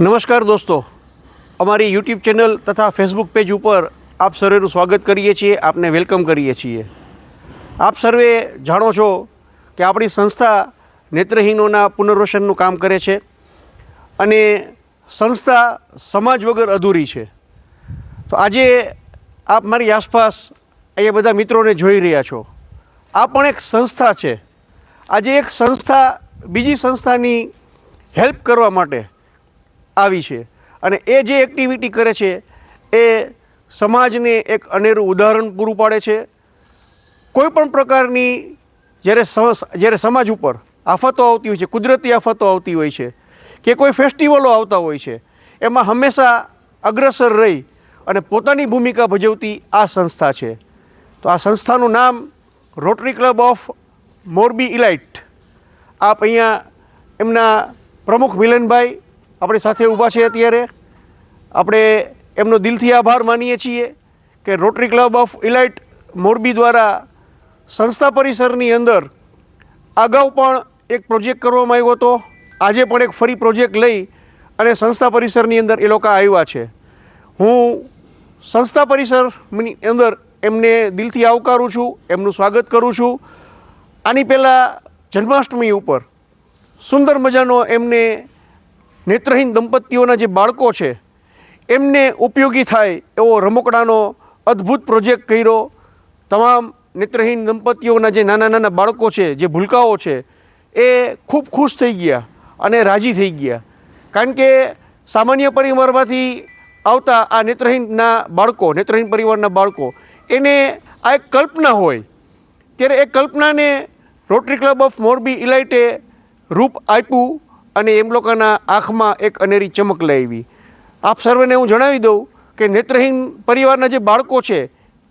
નમસ્કાર દોસ્તો. અમારી યુટ્યુબ ચેનલ તથા ફેસબુક પેજ ઉપર આપ સર્વેનું સ્વાગત કરીએ છીએ, આપને વેલકમ કરીએ છીએ. આપ સર્વે જાણો છો કે આપણી સંસ્થા નેત્રહીનોના પુનર્વસનનું કામ કરે છે અને સંસ્થા સમાજ વગર અધૂરી છે. તો આજે આપ મારી આસપાસ અહીંયા બધા મિત્રોને જોઈ રહ્યા છો. આ પણ એક સંસ્થા છે. આજે એક સંસ્થા, બીજી સંસ્થાની હેલ્પ કરવા માટે આવી છે. અને એ જે એક્ટિવિટી કરે છે, એ સમાજને એક અનેરું ઉદાહરણ પૂરું પાડે છે. કોઈ પણ પ્રકારની જ્યારે જ્યારે સમાજ ઉપર આફતો આવતી હોય છે, કુદરતી આફતો આવતી હોય છે, કે કોઈ ફેસ્ટિવલો આવતા હોય છે, એમાં હંમેશા અગ્રસર રહી અને પોતાની ભૂમિકા ભજવતી આ સંસ્થા છે. તો આ સંસ્થાનું નામ Rotary club of Morbi elite આપ અહીંયા એમના પ્રમુખ મિલનભાઈ આપણી સાથે ઊભા છે અત્યારે. આપણે એમનો દિલથી આભાર માનીએ છીએ કે Rotary club of elite Morbi દ્વારા સંસ્થા પરિસરની અંદર અગાઉ પણ એક પ્રોજેક્ટ કરવામાં આવ્યો હતો. આજે પણ એક ફરી પ્રોજેક્ટ લઈ અને સંસ્થા પરિસરની અંદર એ લોકો આવ્યા છે. હું સંસ્થા પરિસરની અંદર એમને દિલથી આવકારું છું, એમનું સ્વાગત કરું છું. આની પહેલાં જન્માષ્ટમી ઉપર સુંદર મજાનો એમને નેત્રહીન દંપતીઓના જે બાળકો છે, એમને ઉપયોગી થાય એવો રમકડાનો અદ્ભુત પ્રોજેક્ટ કર્યો. તમામ નેત્રહીન દંપતીઓના જે નાના નાના બાળકો છે, જે ભૂલકાઓ છે, એ ખૂબ ખુશ થઈ ગયા અને રાજી થઈ ગયા. કારણ કે સામાન્ય પરિવારમાંથી આવતા આ નેત્રહીનના બાળકો, નેત્રહીન પરિવારના બાળકો, એને આ એક કલ્પના હોય. ત્યારે એ કલ્પનાને રોટરી ક્લબ ઓફ મોરબી ઇલાઇટે રૂપ આપ્યું. અને એમ લોકોના આંખમાં એક અનેરી ચમક લાવી આપ સર્વેને હું જણાવી દઉં કે નેત્રહીન પરિવારના જે બાળકો છે,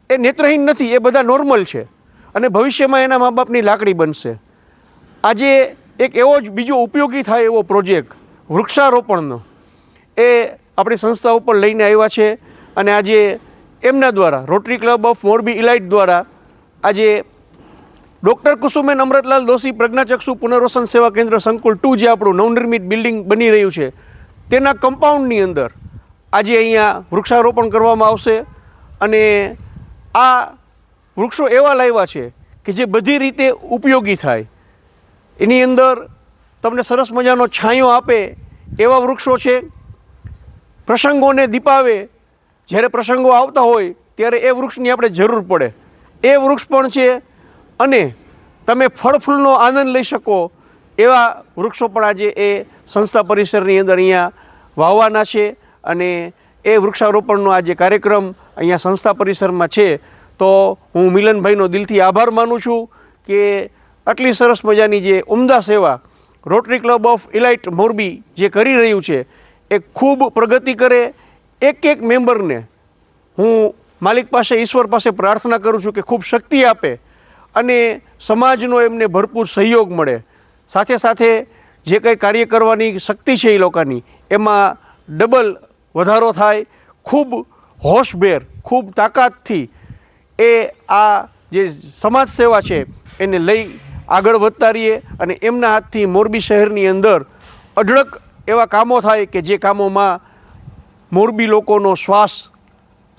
એ નેત્રહીન નથી, એ બધા નોર્મલ છે અને ભવિષ્યમાં એના મા બાપની લાકડી બનશે. આજે એક એવો જ બીજો ઉપયોગી થાય એવો પ્રોજેક્ટ વૃક્ષારોપણનો. એ આપણી સંસ્થા ઉપર લઈને આવ્યા છે અને આજે એમના દ્વારા rotary club of Morbi elite દ્વારા આજે ડૉક્ટર કુસુમેન અમૃતલાલ દોશી પ્રજ્ઞાચક્ષુ પુનર્વસન સેવા કેન્દ્ર સંકુલ ટુ જે આપણું નવનિર્મિત બિલ્ડિંગ બની રહ્યું છે, તેના કમ્પાઉન્ડની અંદર આજે અહીંયા વૃક્ષારોપણ કરવામાં આવશે અને આ વૃક્ષો એવા લાવ્યા છે કે જે બધી રીતે ઉપયોગી થાય. એની અંદર તમને સરસ મજાનો છાંયો આપે એવા વૃક્ષો છે. પ્રસંગોને દીપાવે, જ્યારે પ્રસંગો આવતા હોય, ત્યારે એ વૃક્ષની આપણે જરૂર પડે. એ વૃક્ષ પણ છે અને તમે ફળ ફૂલનો આનંદ લઈ શકો એવા વૃક્ષો પણ આજે એ સંસ્થા પરિસરની અંદર અહીંયા વાવવાના છે અને એ વૃક્ષારોપણનો આજે કાર્યક્રમ અહીંયા સંસ્થા પરિસરમાં છે, તો હું મિલનભાઈનો દિલથી આભાર માનું છું કે આટલી સરસ મજાની જે ઉમદા સેવા Rotary club of elite Morbi જે કરી રહ્યું છે, એ ખૂબ પ્રગતિ કરે. એક એક મેમ્બરને હું માલિક પાસે, ઈશ્વર પાસે પ્રાર્થના કરું છું કે ખૂબ શક્તિ આપે અને સમાજનો એમને ભરપૂર સહયોગ મળે. સાથે સાથે જે કંઈ કાર્ય કરવાની શક્તિ છે એ લોકોની, એમાં ડબલ વધારો થાય, ખૂબ હોશભેર, ખૂબ તાકાતથી એ આ જે સમાજ સેવા છે એને લઈ આગળ વધતા રહીએ અને એમના હાથથી મોરબી શહેરની અંદર અઢળક એવા કામો થાય કે જે કામોમાં મોરબી લોકોનો શ્વાસ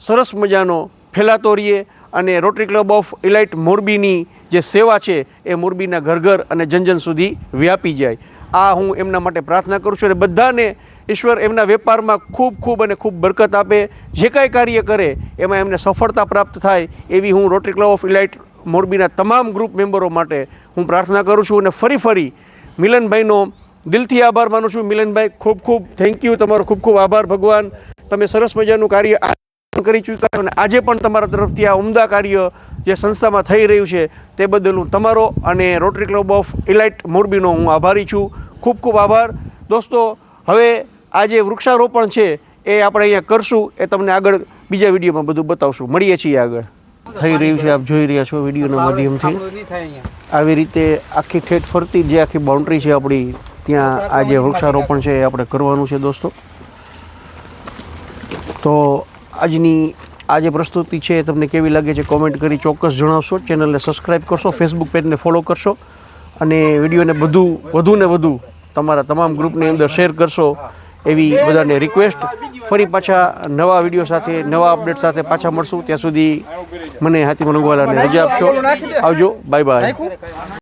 સરસ મજાનો ફેલાતો રહીએ અને રોટરી ક્લબ ઓફ ઇલાઇટ મોરબીની જે સેવા છે, એ મોરબીના ઘર ઘર અને જનજન સુધી વ્યાપી જાય. આ હું એમના માટે પ્રાર્થના કરું છું અને બધાને ઈશ્વર એમના વેપારમાં ખૂબ ખૂબ અને ખૂબ બરકત આપે. જે કાંઈ કાર્ય કરે, એમાં એમને સફળતા પ્રાપ્ત થાય, એવી હું રોટરી ક્લબ ઓફ ઇલાઇટ મોરબીના તમામ ગ્રુપ મેમ્બરો માટે હું પ્રાર્થના કરું છું અને ફરી ફરી મિલનભાઈનો દિલથી આભાર માનું છું. મિલનભાઈ, ખૂબ ખૂબ થેન્ક યુ તમારો ખૂબ ખૂબ આભાર ભગવાન. તમે સરસ મજાનું કાર્ય આ કરી ચૂક્યા અને આજે પણ તમારા તરફથી આ ઉમદા કાર્ય જે સંસ્થામાં થઈ રહ્યું છે, તે બદલ હું તમારો અને રોટરી ક્લબ ઓફ ઇલાઇટ મોરબીનો હું આભારી છું. ખૂબ ખૂબ આભાર. દોસ્તો, હવે આ જે વૃક્ષારોપણ છે, એ આપણે અહીંયા કરશું. એ તમને આગળ બીજા વિડીયોમાં બધું બતાવશું. મળીએ છીએ આગળ. થઈ રહ્યું છે, આપ જોઈ રહ્યા છો વિડીયોના માધ્યમથી. આવી રીતે આખી ઠેઠ ફરતી જે આખી બાઉન્ડ્રી છે આપણી, ત્યાં આ જે વૃક્ષારોપણ છે એ આપણે કરવાનું છે, દોસ્તો. તો આજની આ જે પ્રસ્તુતિ છે તમને કેવી લાગે છે કોમેન્ટ કરી ચોક્કસ જણાવશો. ચેનલને સબસ્ક્રાઈબ કરશો ફેસબુક પેજને ફોલો કરશો અને વિડીયોને બધું, વધુ ને વધુ તમારા તમામ ગ્રુપની અંદર શેર કરશો એવી બધાને રિક્વેસ્ટ ફરી પાછા નવા વીડિયો સાથે, નવા અપડેટ સાથે પાછા મળશું. ત્યાં સુધી મને હાથી રંગવાલાને રજા આપશો. આવજો. Bye bye